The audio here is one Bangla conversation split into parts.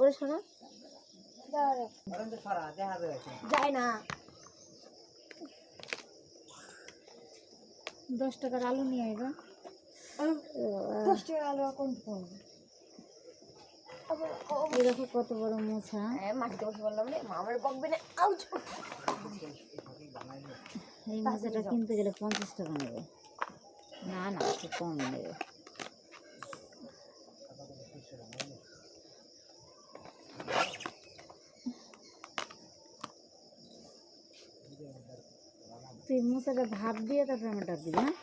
ওরে শোনো। যায় না দশ টাকার আলু নিয়ে আইবা দশ টাকা আলু কোন এই দেখো কত বড় মোছা। হ্যাঁ মাটিতে বসে বললাম রে মামার বকবে না আউচ। এই মোচাটা কিনতে গেলে পঞ্চাশ টাকা নেবে। না না একটু কম নেবে। তুই মোচাটা ভাত দিয়ে তারপরে আমার ডাক দিবি হ্যাঁ?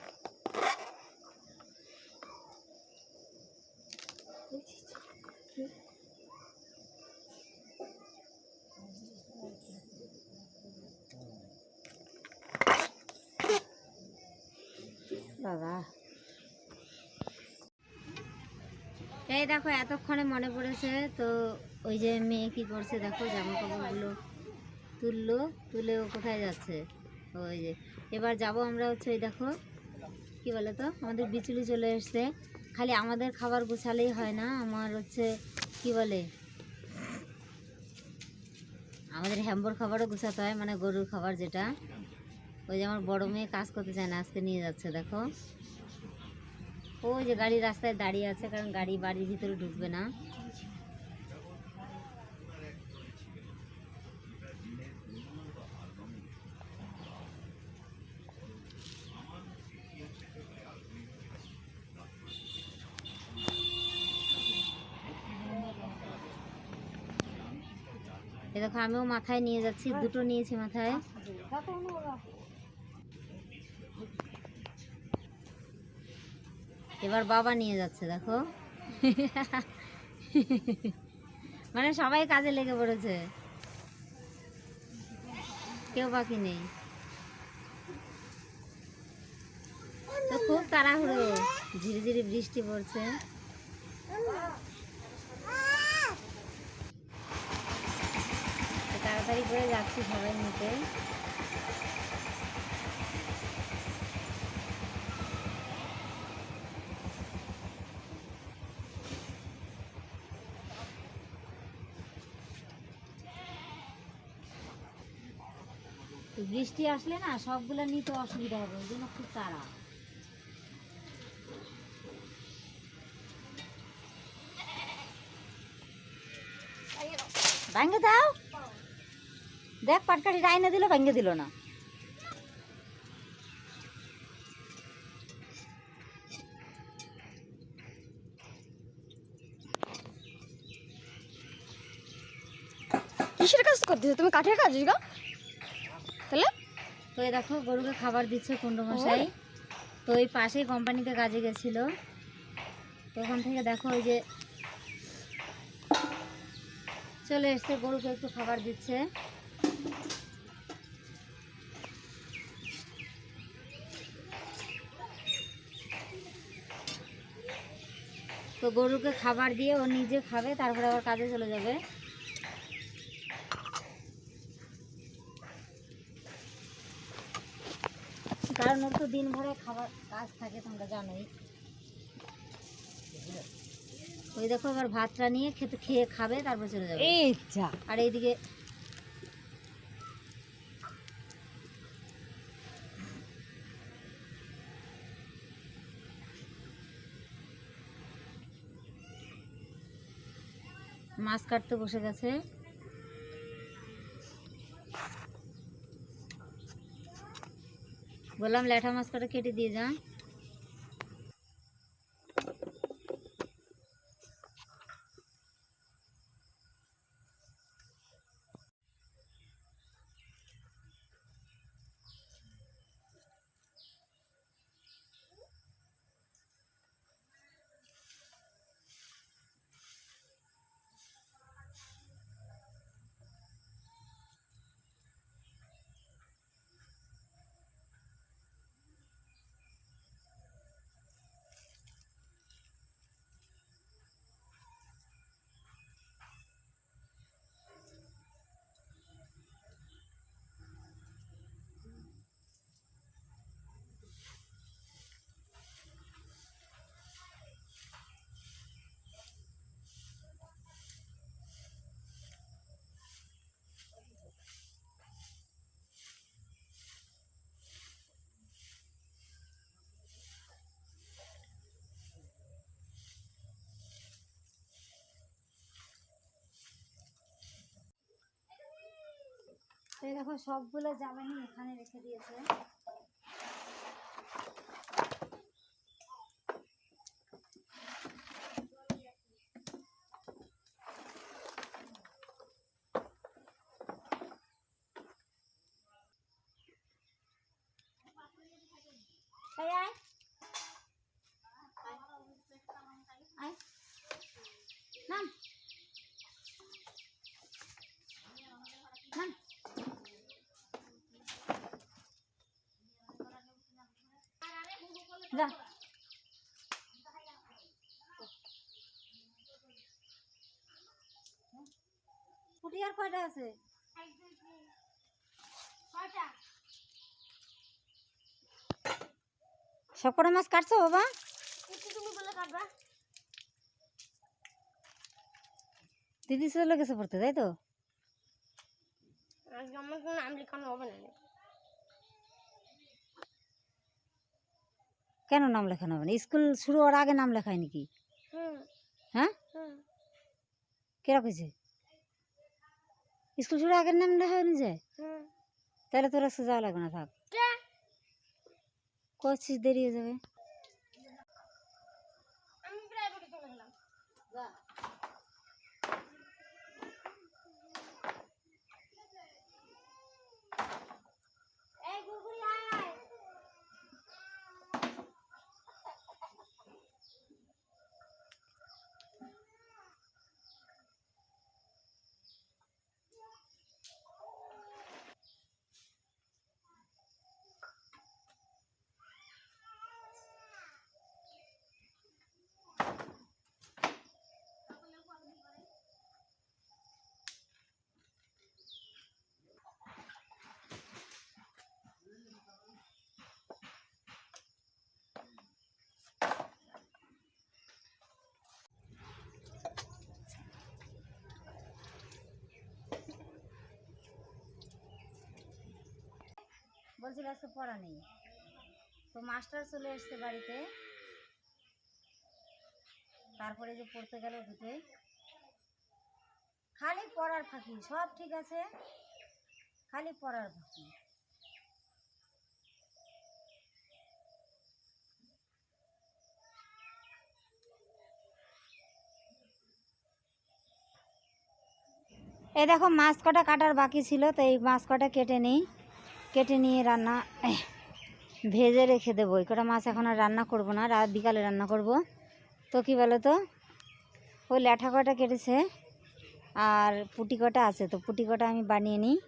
বাবা এই দেখো, এতক্ষণে মনে পড়েছে তো ওই যে মেয়ে কি করছে, দেখো জামা কাপড়গুলো তুললো, তুলে ও কোথায় যাচ্ছে? ওই যে এবার যাব আমরা হচ্ছে ওই দেখো, কি বলে তো আমাদের বিচুলি চলে এসছে। খালি আমাদের খাবার গুছালেই হয় না। আমার হচ্ছে, কি বলে? আমাদের হ্যাম্বর খাবারও গুছাতে হয় মানে গরুর খাবার যেটা। ওই যে আমার বড় মেয়ে কাজ করতে চায় না, আজকে নিয়ে যাচ্ছে, দেখো। ওই যে গাড়ি রাস্তায় দাঁড়িয়ে আছে, কারণ গাড়ি বাড়ির ভিতরে ঢুকবে না। এ দেখো, আমিও মাথায় নিয়ে যাচ্ছি, দুটো নিয়েছি মাথায়। এবার বাবা নিয়ে যাচ্ছে, দেখো। মানে সবাই কাজে লেগে পড়েছে। কেউ বাকি নেই। তো খুব তাড়াহুড়ো ঝিরি ঝিরি বৃষ্টি পড়ছে। তাড়াতাড়ি করে যাচ্ছি সবাই নিতে বৃষ্টি আসলে না, সবগুলো নিতে অসুবিধা হবে, ওই জন্য খুব তাড়া। ভাঙ্গে দাও। দেখ পাটকাঠি ডাইনে দিল ভাঙ্গে দিল না। কিসের কাজ করতেছো? তুমি কাঠের কাজ গা তাহলে? তো এই দেখো গরুকে খাবার দিচ্ছে কুণ্ড মশাই। তো ওই পাশেই কোম্পানিতে কাজে গেছিল। তো ওখান থেকে দেখো ওই যে চলে এসছে গরুকে একটু খাবার দিচ্ছে। তো গরুকে খাবার দিয়ে ও নিজে খাবে তারপরে আবার কাজে চলে যাবে। কারণ ওর তো দিন ভরে খাবার কাজ থাকে তোমরা জানোই। ওই দেখো এবার ভাতটা নিয়ে খেতে খেয়ে খাবে তারপর চলে যাবে। আর এইদিকে মাছ কাটতে বসে গেছে। বললাম ল্যাঠা মাছ কাটা কেটে দিয়ে যা এই দেখো সবগুলো জামাই এখানে রেখে দিয়েছে এই আয়। আয়। নাম। নাম। যা। পুটি আর কয়টা আছে? সব কটা মাছ কাটছো বাবা? দিদি চলে গেছে পড়তে তাই তো? আজকে আমার কোনো নাম লেখানো হবে না। কেন নাম লেখানো হবে না? স্কুল শুরু হওয়ার আগে নাম লেখায় নাকি? হ্যাঁ? কেরা কইছে স্কুল শুরু আগের নাম লেখা হয়নি যায় তাহলে তোর সোজা যাওয়া লাগবে না থাক। করছিস দেরি হয়ে যাবে। বলছিল আজকে পড়া নেই। তো মাস্টার চলে এসছে বাড়িতে। তারপরে যে পড়তে গেল ঢুকে খালি পড়ার ফাঁকি, সব ঠিক আছে। খালি পড়ার ফাঁকি। এই দেখো, মাছ কটা কাটার বাকি ছিল, তো এই মাছ কটা কেটে নিই। কেটে নিয়ে রান্না ভেজে রেখে দেবো। এই কটা মাছ এখন আর রান্না করব না, রাত বিকালে রান্না করব। তো কী বলো তো ওই ল্যাঠা কটা কেটেছে, আর পুটি কটা আছে, তো পুটি কটা আমি বানিয়ে নিই।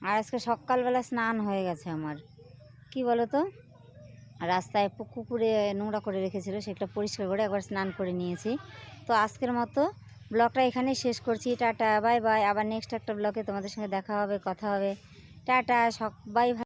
আর আজকে সকালবেলা স্নান হয়ে গেছে আমার। কি বলো তো রাস্তায় পু- কুকুরে নোংরা করে রেখেছিল সেটা পরিষ্কার করে একবার স্নান করে নিয়েছি। তো আজকের মতো ব্লগটা এখানেই শেষ করছি। Tata, bye bye. আবার নেক্সট একটা ব্লগে তোমাদের সঙ্গে দেখা হবে, কথা হবে। টাটা সবাই